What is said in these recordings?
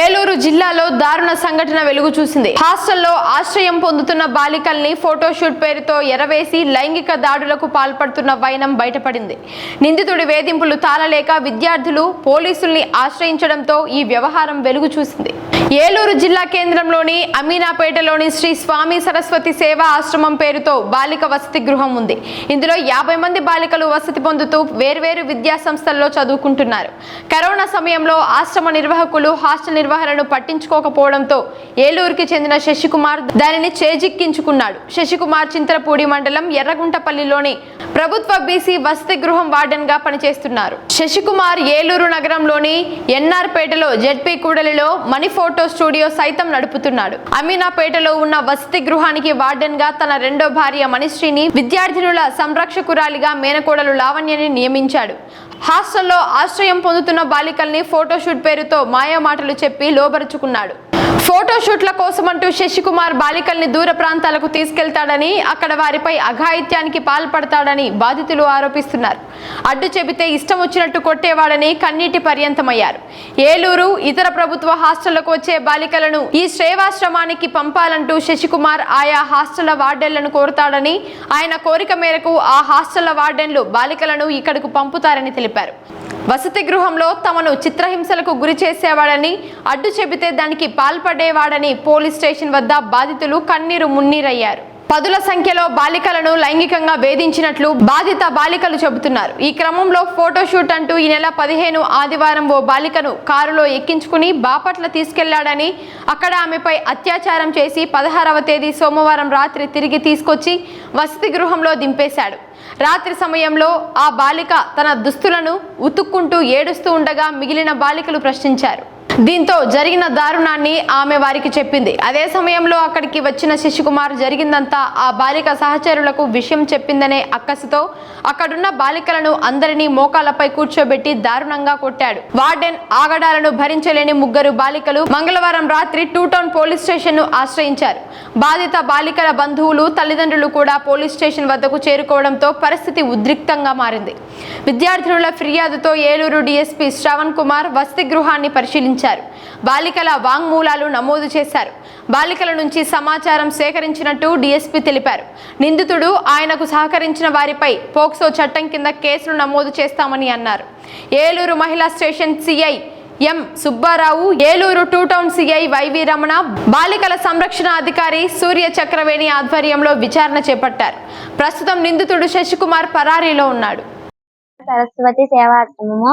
ఏలూరు జిల్లాలో దారుణ సంఘటన వెలుగు చూసింది. హాస్టల్లో ఆశ్రయం పొందుతున్న బాలికల్ని ఫోటోషూట్ పేరుతో ఎరవేసి లైంగిక దాడులకు పాల్పడుతున్న వైనం బయటపడింది. నిందితుడి వేధింపులు తాళలేక విద్యార్థులు పోలీసుల్ని ఆశ్రయించడంతో ఈ వ్యవహారం వెలుగు చూసింది. ఏలూరు జిల్లా కేంద్రంలోని అమీనాపేటలోని శ్రీ స్వామి సరస్వతి సేవా ఆశ్రమం పేరుతో బాలిక వసతి గృహం ఉంది. ఇందులో యాభై మంది బాలికలు వసతి పొందుతూ వేర్వేరు విద్యా సంస్థల్లో చదువుకుంటున్నారు. కరోనా సమయంలో ఆశ్రమ నిర్వాహకులు హాస్టల్ నిర్వహణను పట్టించుకోకపోవడంతో ఏలూరుకి చెందిన శశికుమార్ దానిని చేజిక్కించుకున్నాడు. శశికుమార్ చింతలపూడి మండలం ఎర్రగుంటపల్లిలోని ప్రభుత్వ బీసీ వసతి గృహం వార్డెన్గా పనిచేస్తున్నారు. శశికుమార్ ఏలూరు నగరంలోని ఎన్ఆర్పేటలో జెడ్పీ కూడలిలో మణిఫోటో ఫోటో స్టూడియో సైతం నడుపుతున్నాడు. అమీనాపేటలో ఉన్న వసతి గృహానికి వార్డెన్గా తన రెండో భార్య మణిశ్రీని విద్యార్థినుల సంరక్షకురాలిగా మేనకోడలు లావణ్యని నియమించాడు. హాస్టల్లో ఆశ్రయం పొందుతున్న బాలికల్ని ఫోటోషూట్ పేరుతో మాయమాటలు చెప్పి లోబరుచుకున్నాడు. ఫోటోషూట్ల కోసమంటూ శశికుమార్ బాలికల్ని దూర ప్రాంతాలకు తీసుకెళ్తాడని అక్కడ వారిపై అఘాయిత్యానికి పాల్పడతాడని బాధితులు ఆరోపిస్తున్నారు. అడ్డు చెబితే ఇష్టం వచ్చినట్టు కొట్టేవాడని కన్నీటి పర్యంతమయ్యారు. ఏలూరు ఇతర ప్రభుత్వ హాస్టళ్ళకు వచ్చే బాలికలను ఈ శ్రేవాశ్రమానికి పంపాలంటూ శశికుమార్ ఆయా హాస్టల్ వార్డెన్లను కోరుతాడని ఆయన కోరిక మేరకు ఆ హాస్టల్ వార్డెన్లు బాలికలను ఇక్కడకు పంపుతారని తెలిపారు. వసతి గృహంలో తమను చిత్రహింసలకు గురి చేసేవాడని అడ్డు చెబితే దానికి పాల్పడేవాడని పోలీస్ స్టేషన్ వద్ద బాధితులు కన్నీరు మున్నీరయ్యారు. పదుల సంఖ్యలో బాలికలను లైంగికంగా వేధించినట్లు బాధిత బాలికలు చెబుతున్నారు. ఈ క్రమంలో ఫోటోషూట్ అంటూ ఈ నెల పదిహేను ఆదివారం ఓ బాలికను కారులో ఎక్కించుకుని బాపట్ల తీసుకెళ్ళాడని అక్కడ ఆమెపై అత్యాచారం చేసి పదహారవ తేదీ సోమవారం రాత్రి తిరిగి తీసుకొచ్చి వసతి గృహంలో దింపేశాడు. రాత్రి సమయంలో ఆ బాలిక తన దుస్తులను ఉతుక్కుంటూ ఏడుస్తూ ఉండగా మిగిలిన బాలికలు ప్రశ్నించారు. దీంతో జరిగిన దారుణాన్ని ఆమె వారికి చెప్పింది. అదే సమయంలో అక్కడికి వచ్చిన శిశుకుమార్ జరిగిందంతా ఆ బాలిక సహచరులకు విషయం చెప్పిందనే అక్కసితో అక్కడున్న బాలికలను అందరినీ మోకాలపై కూర్చోబెట్టి దారుణంగా కొట్టాడు. వార్డెన్ ఆగడాలను భరించలేని ముగ్గురు బాలికలు మంగళవారం రాత్రి టూ టౌన్ పోలీస్ స్టేషన్ను ఆశ్రయించారు. బాధిత బాలికల బంధువులు తల్లిదండ్రులు కూడా పోలీస్ స్టేషన్ వద్దకు చేరుకోవడంతో పరిస్థితి ఉద్రిక్తంగా మారింది. విద్యార్థినుల ఫిర్యాదుతో ఏలూరు డీఎస్పీ శ్రవణ్ కుమార్ వసతి గృహాన్ని పరిశీలించారు. బాలికల వాంగ్మూలాలు నమోదు చేశారు. బాలికల నుంచి సమాచారం సేకరించినట్టు డీఎస్పీ తెలిపారు. నిందితుడు ఆయనకు సహకరించిన వారిపై పోక్సో చట్టం కింద కేసులు నమోదు చేస్తామని అన్నారు. ఏలూరు మహిళా station CI M. Subbarao Eluru two town CI YV Ramana బాలికల సంరక్షణ అధికారి సూర్య చక్రవేణి ఆధ్వర్యంలో విచారణ చేపట్టారు. ప్రస్తుతం నిందితుడు శశికుమార్ పరారీలో ఉన్నాడు. సరస్వతి సేవాశ్రమము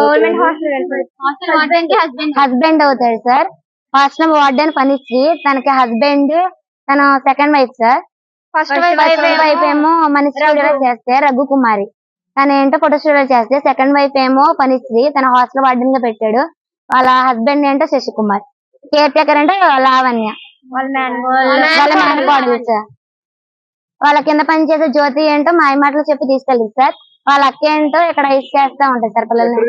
చేస్తారు? హాస్టల్? హస్బెండ్. అవుతాడు సార్. హాస్టల్ వార్డెన్ పనిశ్రీ తనకి హస్బెండ్ తన second wife sir. First wife ఏమో మనిశ్రీ చేస్తే రఘు కుమారి. తన ఏంటో ఫోటో స్టూడియో చేస్తే సెకండ్ వైఫ్ ఏమో పనిశ్రీ తన హాస్టల్ వార్డెన్గా పెట్టాడు. వాళ్ళ హస్బెండ్ ఏంటో శశికుమార్. కేర్ టేకర్ అంటే లావణ్య. వాళ్ళ మేనకోడలు సార్. వాళ్ళ కింద పనిచేసే జ్యోతి ఏంటో మాయ మాటలు చెప్పి తీసుకెళ్ళింది సార్. వాళ్ళ అక్క ఏంటో ఇక్కడ ఇచ్చేస్తా చేస్తా సార్ పిల్లల్ని.